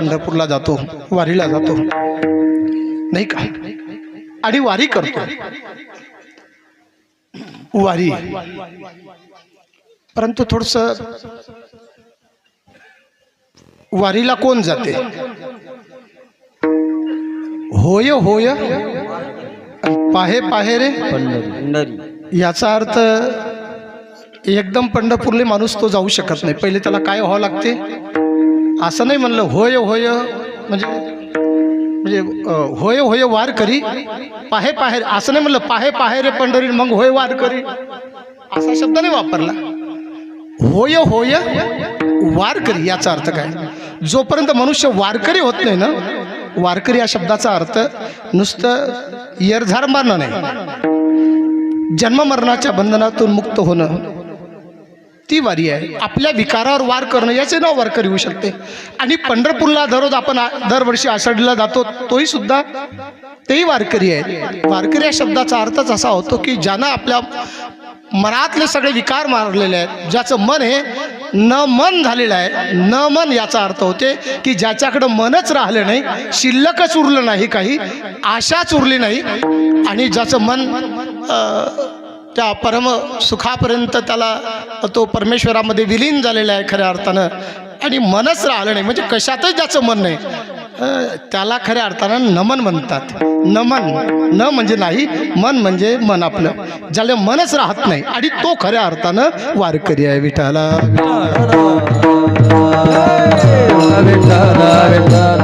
पंढरपूरला जातो वारीला जातो. नाही का? आणि वारी करतो. वारी. परंतु थोडस वारीला कोण जाते? होय होय. पाहे पाहे रे. याचा अर्थ एकदम पंढरपूरले माणूस तो जाऊ शकत नाही. पहिले त्याला काय व्हावं लागते? असं नाही म्हणलं होय होय म्हणजे म्हणजे होय होय वार करी पाहे पाहे असं नाही म्हणलं पाहे पाहे रे पंढरी मग होय वार करी. असा शब्द नाही वापरला. होय होय वार करी याचा अर्थ काय? जोपर्यंत मनुष्य वारकरी होत नाही ना वारकरी या शब्दाचा अर्थ नुसतं येरझार मारणं नाही. जन्ममरणाच्या बंधनातून मुक्त होणं. ती वारी आहे. आपल्या विकारावर वार करणं याचे नाव वारकरी होऊ शकते. आणि पंढरपूरला दररोज आपण दरवर्षी आषाढीला जातो तोही सुद्धा तेही वारकरी आहेत. वारकरी या शब्दाचा अर्थच असा होतो की ज्यानं आपल्या मनातले सगळे विकार मारलेले आहेत ज्याचं मन हे न मन झालेलं आहे न मन याचा अर्थ होते की ज्याच्याकडं मनच राहिलं नाही शिल्लकच उरलं नाही काही आशाच उरली नाही. आणि ज्याचं मन त्या परम सुखापर्यंत त्याला तो परमेश्वरामध्ये विलीन झालेला आहे खऱ्या अर्थानं. आणि मनच राहिलं नाही. म्हणजे कशातच ज्याचं मन नाही. त्याला खऱ्या अर्थानं नमन म्हणतात. नमन. न म्हणजे नाही मन म्हणजे मन आपलं. ज्याला मनच राहत नाही. आणि तो खऱ्या अर्थानं वारकरी आहे विठाला विठाला